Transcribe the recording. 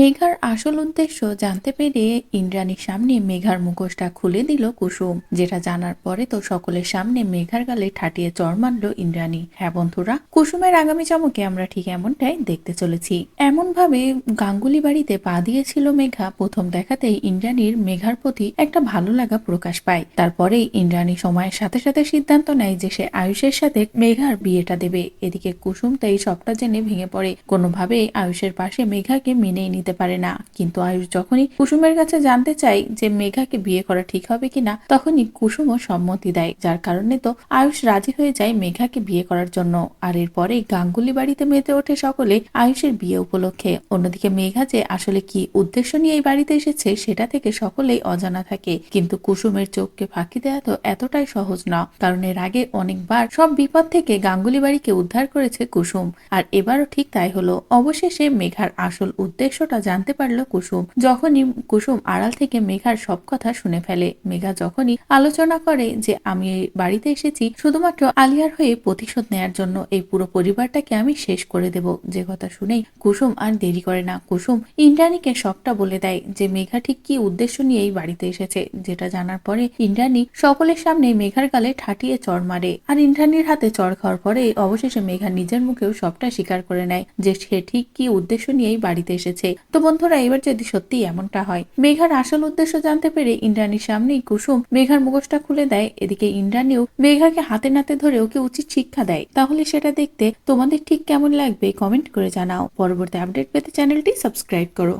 মেঘার আসল উদ্দেশ্য জানতে পেরে ইন্দ্রাণীর সামনে মেঘার মুখোশটা খুলে দিল কুসুম, যেটা জানার পরে তো সকলের সামনে মেঘার গালে ঠাটিয়ে চড় মারল ইন্দ্রাণী। হ্যাঁ বন্ধুরা, কুসুমের আগামী চমকে আমরা ঠিক এমনটাই দেখতে চলেছি। এমন ভাবে গাঙ্গুলি বাড়িতে পা দিয়েছিল মেঘা, প্রথম দেখাতেই ইন্দ্রাণীর মেঘার প্রতি একটা ভালো লাগা প্রকাশ পায়। তারপরেই ইন্দ্রাণী সময়ের সাথে সাথে সিদ্ধান্ত নেয় যে সে আয়ুষের সাথে মেঘার বিয়েটা দেবে। এদিকে কুসুম তাই সবটা জেনে ভেঙে পড়ে। কোনোভাবেই আয়ুষের পাশে মেঘাকে মেনেই নিতে পারে না। কিন্তু আয়ুষ যখনই কুসুমের কাছে জানতে চাই যে মেঘাকে বিয়ে করা ঠিক হবে কিনা, তখনই কুসুমও সম্মতি দেয়। যার কারণে তো আয়ুষ রাজি হয়ে যায় মেঘাকে বিয়ে করার জন্য। আর এরপরেই গাঙ্গুলি বাড়িতে মেতে ওঠে সকলে আয়ুষের বিয়ে উপলক্ষে। অন্যদিকে মেঘা যে আসলে কি উদ্দেশ্য নিয়ে এই বাড়িতে এসেছে, সেটা থেকে সকলেই অজানা থাকে। কিন্তু কুসুমের চোখকে ফাঁকি দেয়া তো এতটাই সহজ না। কারণ এর আগে অনেকবার সব বিপদ থেকে গাঙ্গুলি বাড়িকে উদ্ধার করেছে কুসুম। আর এবারও ঠিক তাই হলো। অবশেষে মেঘার আসল উদ্দেশ্যটা জানতে পারল কুসুম। যখনই কুসুম আড়াল থেকে মেঘার সব কথা শুনে ফেলে, মেঘা যখনই আলোচনা করে যে আমি এই বাড়িতে এসেছি, শুধুমাত্র আলিয়ার হয়ে প্রতিশোধ নেয়ার জন্য এই পুরো পরিবারটাকে আমি শেষ করে দেব, যে কথা শুনেই কুসুম আর দেরি করে না। কুসুম ইন্দ্রাণীকে সবটা বলে দেয় যে মেঘা ঠিক কি উদ্দেশ্য নিয়ে এই বাড়িতে এসেছে, যেটা জানার পরে ইন্দ্রাণী সকলের সামনে মেঘার গালে ঠাটিয়ে চড় মারে আর ইন্দ্রাণীর হাতে চড় খাওয়ার পরে অবশেষে মেঘা নিজের মুখেও সবটা স্বীকার করে নেয় যে সে ঠিক কি উদ্দেশ্য নিয়ে এই বাড়িতে এসেছে। তো বন্ধুরা, এবার যদি সত্যি এমনটা হয়, মেঘার আসল উদ্দেশ্য জানতে পেরে ইন্দ্রাণীর সামনেই কুসুম মেঘার মুখোশটা খুলে দেয়। এদিকে ইন্দ্রাণীও মেঘাকে হাতে নাতে ধরে ওকে উচিত শিক্ষা দেয়। তাহলে সেটা দেখতে তোমাদের ঠিক কেমন লাগবে কমেন্ট করে জানাও। পরবর্তী আপডেট পেতে চ্যানেলটি সাবস্ক্রাইব করো।